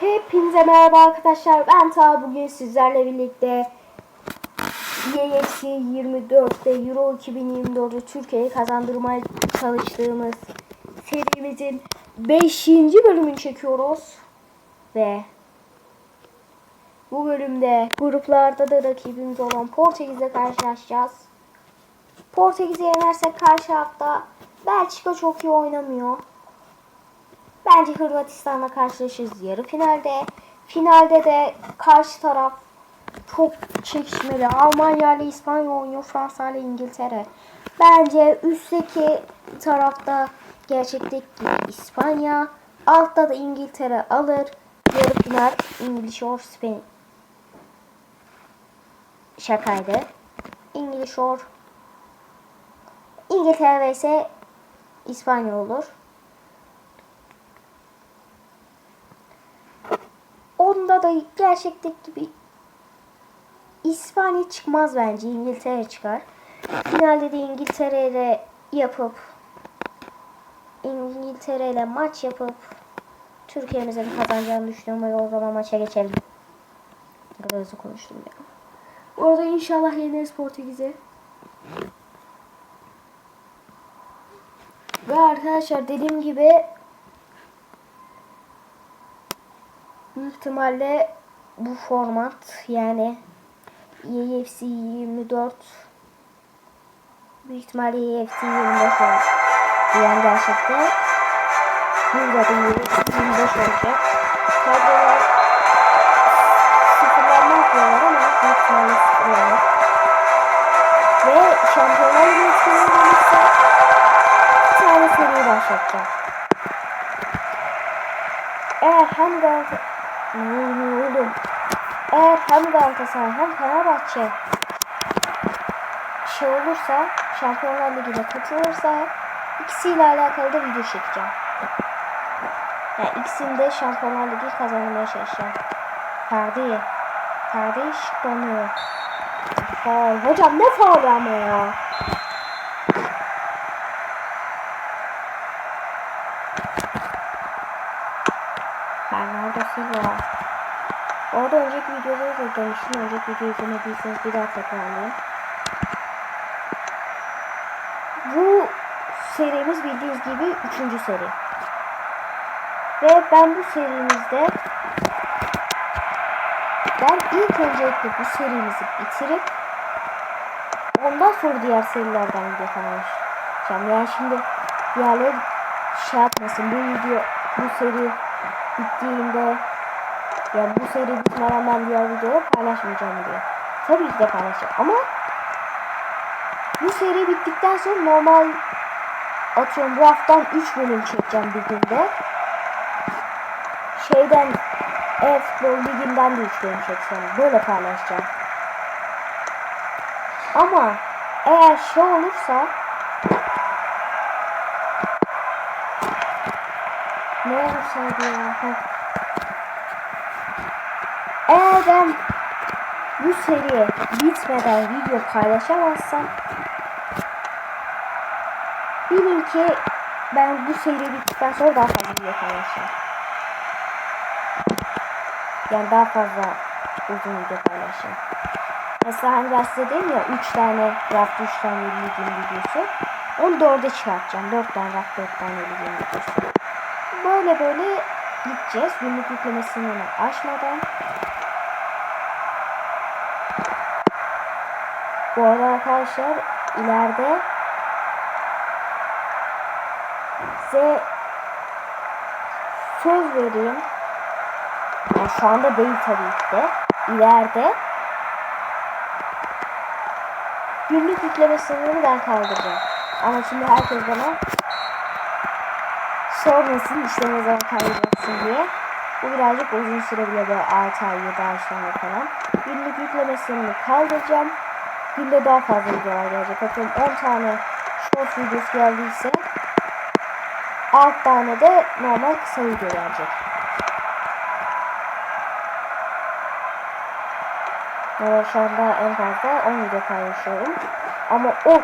Hepinize merhaba arkadaşlar. Ben Ta bugün sizlerle birlikte EFC 24'te Euro 2024'ü Türkiye'ye kazandırmaya çalıştığımız serimizin 5. bölümünü çekiyoruz. Ve bu bölümde gruplarda da rakibimiz olan Portekiz'le karşılaşacağız. Portekiz'i yenersek karşı hafta Belçika çok iyi oynamıyor. Bence Hırvatistan'la karşılaşırız yarı finalde. Finalde de karşı taraf çok çekişmeli. Almanya ile İspanya oynuyor. Fransa ile İngiltere. Bence üstteki tarafta gerçekteki İspanya. Altta da İngiltere alır. Yarı final İngiliz or Spain. Şakaydı. İngiliz or İngiltere vs İspanya olur. Da gerçekteki gibi İspanya çıkmaz bence. İngiltere çıkar. Finalde de İngiltere ile yapıp İngiltere ile maç yapıp Türkiye'mizin kazanacağını düşünüyorum ve o zaman maça geçelim. Ne kadar hızlı konuştum ya. Orada inşallah yeneriz Portekiz'i. Ve arkadaşlar dediğim gibi büyük ihtimalle bu format yani EFC 24 büyük ihtimalle EFC 25 olur. Yani gerçekten burada da EFC 25 olacak. Kadrolar sıfırlanmak diyorlar ama büyük ihtimalle sıfırlanır. Ve şampiyonlar ligi etkinliği bir tane seri başlatacağım. Eğer hem Galatasaray ne oğlum? Eğer hem Galatasaray hem Fenerbahçe şey olursa Şampiyonlar Ligi'ne katılırsa ikisiyle alakalı da video çekeceğim. Yani ikisini de Şampiyonlar Ligi kazanmaya çalışacağım. Ferdi. Ferdi şıklanıyor. Faul. Hocam ne faul ama ya. Bernardo Silva. Orada önceki videoda da demiştim. Önceki videoyu izlemediyseniz bir daha tekrarlayayım. Bu serimiz bildiğiniz gibi üçüncü seri. Ve ben bu serimizde ben ilk öncelikle bu serimizi bitirip ondan sonra diğer serilerden video paylaşacağım. Yani şimdi diğerleri şey yapmasın. Bu video, bu seri bittiğinde yani bu seri bitmeden ben diğer videoları paylaşmayacağım diye. Tabii ki de paylaşacağım ama bu seri bittikten sonra normal atıyorum bu haftan 3 bölüm çekeceğim bir günde. Şeyden e-futbol liginden de 3 bölüm çekeceğim. Böyle paylaşacağım. Ama eğer şey olursa ne olursa ya. Eğer ben bu seri bitmeden video paylaşamazsam bilin ki ben bu seri bittikten sonra daha fazla video paylaşacağım. Yani daha fazla uzun video paylaşacağım. Mesela hani ben size dedim ya 3 tane raft 3 tane ligin videosu. Onu 4'e çıkartacağım. 4 tane raft 4 tane ligin videosu. Böyle böyle gideceğiz. Günlük yükleme sınırını aşmadan. Bu arada arkadaşlar ileride size söz vereyim. Yani şu anda değil tabii ki de. İleride günlük yükleme sınırını ben kaldıracağım. Ama şimdi herkes bana sormasın zaman kaldıracaksın diye. Bu birazcık uzun sürebilir böyle 6 ay 7 ay sonra falan. Günlük yükleme sınırını kaldıracağım. Günde daha fazla videolar gelecek. Atıyorum 10 tane short videosu geldiyse 6 tane de normal kısa video gelecek. Evet şu anda en fazla 10 video paylaşıyorum. Ama o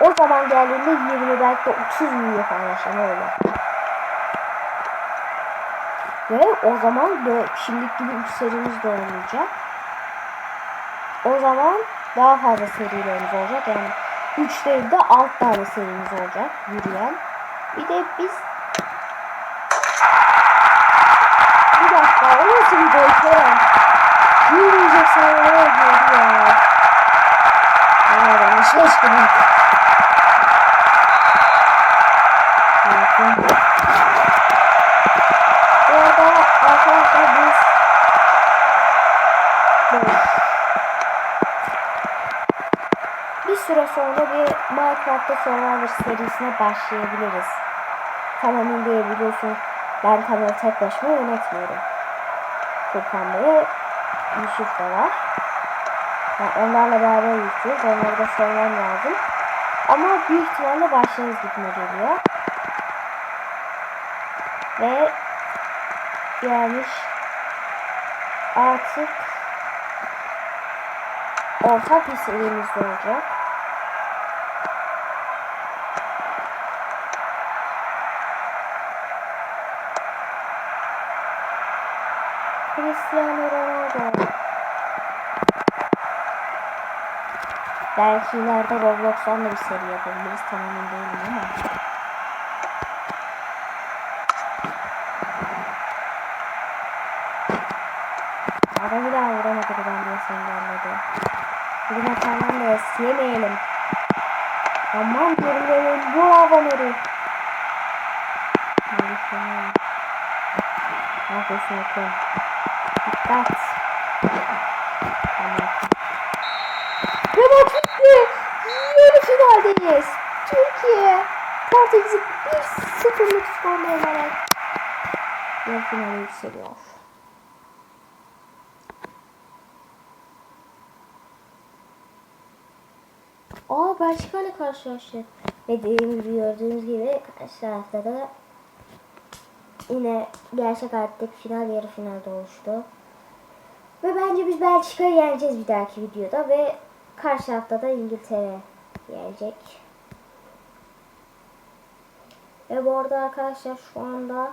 o zaman geldiğinde 20 belki de 30 video paylaşacağım öyle. Ve o zaman böyle şimdiki gibi 3 serimiz de olmayacak. O zaman daha fazla serilerimiz olacak. Yani 3 değil de 6 tane serimiz olacak yürüyen. Bir de biz bir dakika o nasıl bir Kerem? Yürüyecek oluyor ya? Bana şaşkınım. Bakın. Bu arada arkadaşlar biz Boş. Bir süre sonra Minecraft'ta Survivor serisine başlayabiliriz. Kanalın diye biliyorsun ben kanalı tek başıma yönetmiyorum. Furkan Bey, Yusuf da var. Yani onlarla beraber yürütüyoruz. Onları da söylemem lazım. Ama büyük ihtimalle başlarız gitme geliyor. Ve yani artık ortak bir serimiz olacak. Cristiano Ronaldo. Belki ileride Roblox'tan da bir seri yapabiliriz. Tam emin değilim ama. Adam bir daha vuramadı ben diye sen gelmedi. Bruno Fernandes yemeyelim. Aman benim bu aboneri. Melih Ne yapıyorsun Akın? Dikkat. Tamam. Ve maç bitti. Yarı finaldeyiz. Türkiye. Portekiz'i 1-0'lık skorla yenerek yarı finale yükseliyor. Aa Belçika ile karşılaştı. Ve dediğim gibi gördüğünüz gibi karşı tarafta da yine gerçek hayattaki final yarı finalde oluştu. Ve bence biz Belçika'yı yeneceğiz bir dahaki videoda ve karşı hafta da İngiltere yenecek. Ve bu arada arkadaşlar şu anda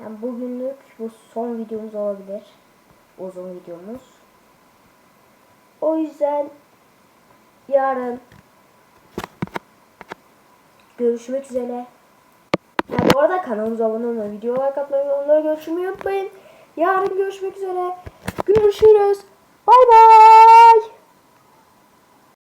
yani bugünlük bu son videomuz olabilir. Uzun videomuz. O yüzden yarın görüşmek üzere. Ha, bu arada kanalımıza abone olmayı, videolar katmayı, onları görüşmeyi unutmayın. Yarın görüşmek üzere. Görüşürüz. Bay bay.